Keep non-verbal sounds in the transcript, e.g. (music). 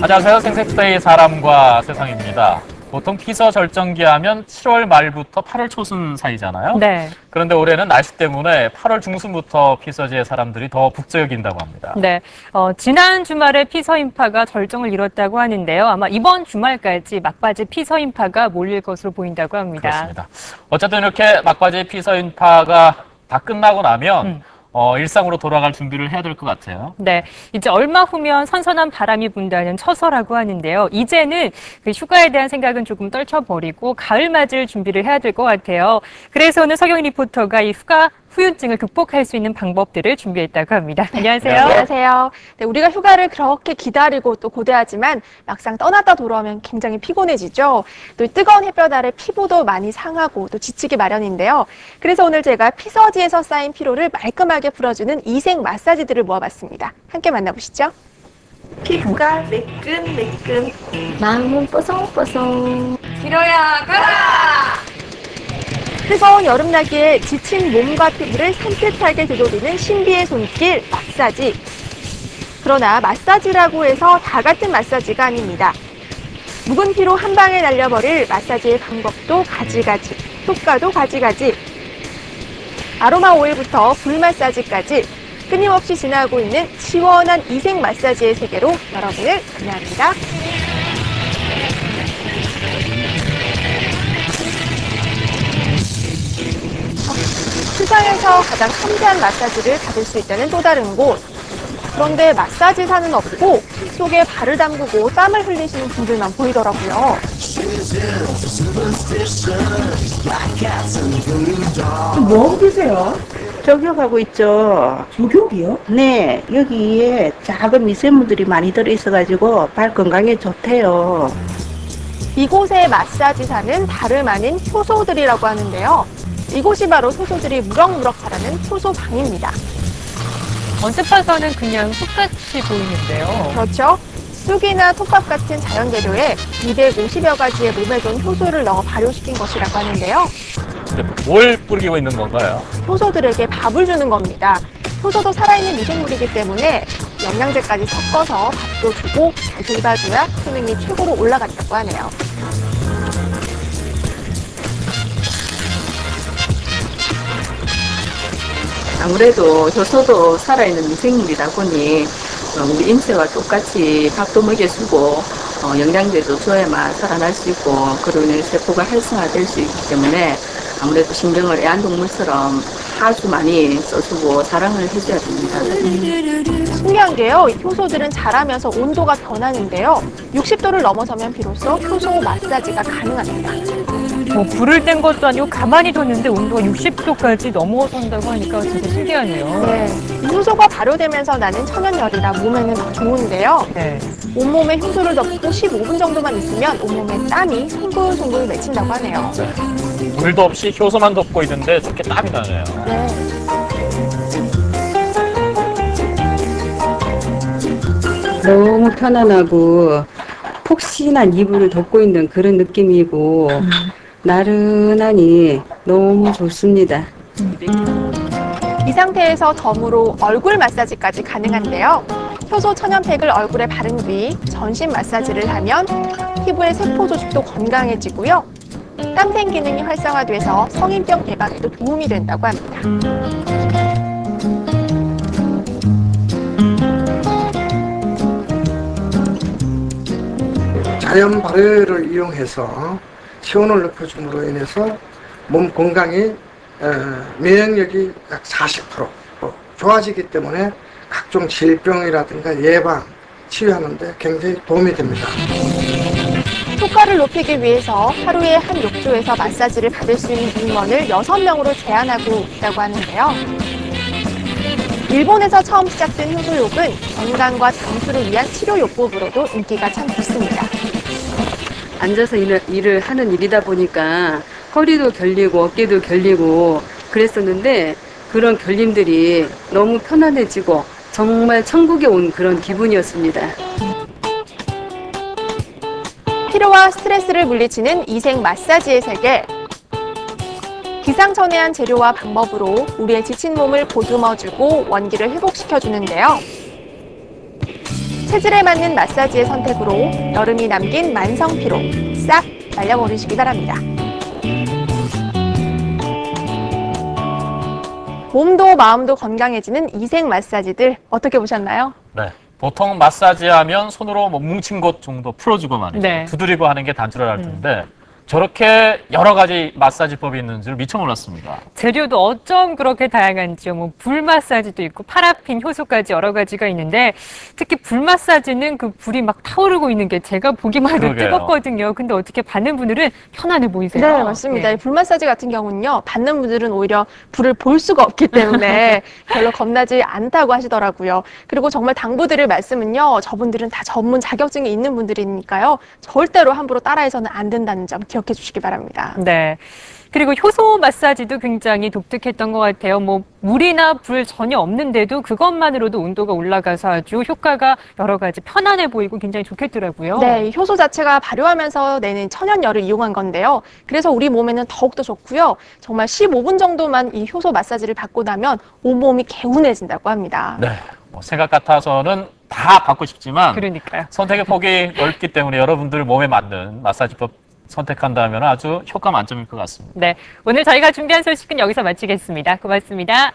안녕하세요. 생색스테이 사람과 세상입니다. 보통 피서 절정기 하면 7월 말부터 8월 초순 사이잖아요. 네. 그런데 올해는 날씨 때문에 8월 중순부터 피서지의 사람들이 더 북적인다고 합니다. 네. 어, 지난 주말에 피서 인파가 절정을 이뤘다고 하는데요. 아마 이번 주말까지 막바지 피서 인파가 몰릴 것으로 보인다고 합니다. 그렇습니다. 어쨌든 이렇게 막바지 피서 인파가 다 끝나고 나면 음. 어, 일상으로 돌아갈 준비를 해야 될 것 같아요. 네. 이제 얼마 후면 선선한 바람이 분다는 처서라고 하는데요. 이제는 그 휴가에 대한 생각은 조금 떨쳐버리고 가을 맞을 준비를 해야 될 것 같아요. 그래서 오늘 서경희 리포터가 이 휴가 후유증을 극복할 수 있는 방법들을 준비했다고 합니다. 안녕하세요. 안녕하세요. 네, 우리가 휴가를 그렇게 기다리고 또 고대하지만 막상 떠났다 돌아오면 굉장히 피곤해지죠. 또 뜨거운 햇볕 아래 피부도 많이 상하고 또 지치기 마련인데요. 그래서 오늘 제가 피서지에서 쌓인 피로를 말끔하게 풀어주는 이색 마사지들을 모아봤습니다. 함께 만나보시죠. 피부가 매끈매끈, 마음은 뽀송뽀송. 길어야 가라! 뜨거운 여름나기에 지친 몸과 피부를 산뜻하게 되돌리는 신비의 손길 마사지. 그러나 마사지라고 해서 다 같은 마사지가 아닙니다. 묵은 피로 한 방에 날려버릴 마사지의 방법도 가지가지, 효과도 가지가지. 아로마 오일부터 불 마사지까지 끊임없이 지나고 있는 시원한 이색 마사지의 세계로 여러분을 안내합니다. 세상에서 가장 섬세한 마사지를 받을 수 있다는 또 다른 곳. 그런데 마사지사는 없고 속에 발을 담그고 땀을 흘리시는 분들만 보이더라고요. 뭐 하고 계세요? 저격하고 있죠. 조격이요? 네, 여기에 작은 미세물들이 많이 들어있어가지고 발 건강에 좋대요. 이곳의 마사지사는 다름 아닌 효소들이라고 하는데요. 이곳이 바로 효소들이 무럭무럭 자라는 효소방입니다. 언뜻 봐서는 그냥 숲같이 보이는데요. 그렇죠? 쑥이나 톱밥 같은 자연 재료에 250여 가지의 몸에 좋은 효소를 넣어 발효시킨 것이라고 하는데요. 근데 뭘 뿌리고 있는 건가요? 효소들에게 밥을 주는 겁니다. 효소도 살아있는 미생물이기 때문에 영양제까지 섞어서 밥도 주고 잘 돌봐줘야 수능이 최고로 올라간다고 하네요. 아무래도 효소도 살아있는 미생물이다 보니 어, 우리 인체와 똑같이 밥도 먹여주고 어, 영양제도 줘야만 살아날 수 있고 그로 인해 세포가 활성화될 수 있기 때문에 아무래도 신경을 애완동물처럼 아주 많이 써주고 사랑을 해줘야 됩니다. 신기한 게요. 이 효소들은 자라면서 온도가 변하는데요. 60도를 넘어서면 비로소 효소 마사지가 가능합니다. 뭐 불을 뗀 것도 아니고 가만히 뒀는데 온도가 60도까지 넘어선다고 하니까 진짜 신기하네요. 네. 이 효소가 발효되면서 나는 천연열이라 몸에는 더 좋은데요. 네. 온몸에 효소를 덮고 15분 정도만 있으면 온몸에 땀이 송글송글 맺힌다고 하네요. 물도 없이 효소만 덮고 있는데 저렇게 땀이 나네요. 네. 너무 편안하고 폭신한 이불을 덮고 있는 그런 느낌이고 나른하니 너무 좋습니다. 이 상태에서 덤으로 얼굴 마사지까지 가능한데요. 효소 천연팩을 얼굴에 바른 뒤 전신 마사지를 하면 피부의 세포 조직도 건강해지고요. 땀샘 기능이 활성화돼서 성인병 예방에도 도움이 된다고 합니다. 자연 발효를 이용해서 체온을 높여줌으로 인해서 몸 건강이 어, 면역력이 약 40% 좋아지기 때문에 각종 질병이라든가 예방, 치유하는데 굉장히 도움이 됩니다. 효과를 높이기 위해서 하루에 한 욕조에서 마사지를 받을 수 있는 인원을 6명으로 제한하고 있다고 하는데요. 일본에서 처음 시작된 효소욕은 건강과 장수를 위한 치료 요법으로도 인기가 참 좋습니다. 앉아서 일을, 일을 하는 일이다 보니까 허리도 결리고 어깨도 결리고 그랬었는데 그런 결림들이 너무 편안해지고 정말 천국에 온 그런 기분이었습니다. 피로와 스트레스를 물리치는 이생 마사지의 세계. 기상천외한 재료와 방법으로 우리의 지친 몸을 보듬어주고 원기를 회복시켜주는데요. 체질에 맞는 마사지의 선택으로 여름이 남긴 만성 피로 싹 날려버리시기 바랍니다. 몸도 마음도 건강해지는 이생 마사지들 어떻게 보셨나요? 네. 보통 마사지 하면 손으로 뭐 뭉친 곳 정도 풀어주고 말이죠. 네. 두드리고 하는 게 단추를 할 텐데 저렇게 여러 가지 마사지법이 있는 줄 미처 몰랐습니다. 재료도 어쩜 그렇게 다양한지요. 뭐, 불 마사지도 있고, 파라핀, 효소까지 여러 가지가 있는데, 특히 불 마사지는 그 불이 막 타오르고 있는 게 제가 보기만 해도 그러게요. 뜨겁거든요. 근데 어떻게 받는 분들은 편안해 보이세요. 네, 맞습니다. 예. 이불 마사지 같은 경우는요, 받는 분들은 오히려 불을 볼 수가 없기 때문에 (laughs) 별로 겁나지 않다고 하시더라고요. 그리고 정말 당부드릴 말씀은요, 저분들은 다 전문 자격증이 있는 분들이니까요, 절대로 함부로 따라해서는 안 된다는 점 기억해 주시기 바랍니다. 네. 그리고 효소 마사지도 굉장히 독특했던 것 같아요. 뭐 물이나 불 전혀 없는데도 그것만으로도 온도가 올라가서 아주 효과가 여러 가지 편안해 보이고 굉장히 좋겠더라고요. 네, 이 효소 자체가 발효하면서 내는 천연열을 이용한 건데요. 그래서 우리 몸에는 더욱더 좋고요. 정말 15분 정도만 이 효소 마사지를 받고 나면 온몸이 개운해진다고 합니다. 네. 뭐 생각 같아서는 다 받고 싶지만 그러니까요. 선택의 폭이 넓기 때문에 여러분들 몸에 맞는 마사지법 선택한다면 아주 효과 만점일 것 같습니다. 네, 오늘 저희가 준비한 소식은 여기서 마치겠습니다. 고맙습니다.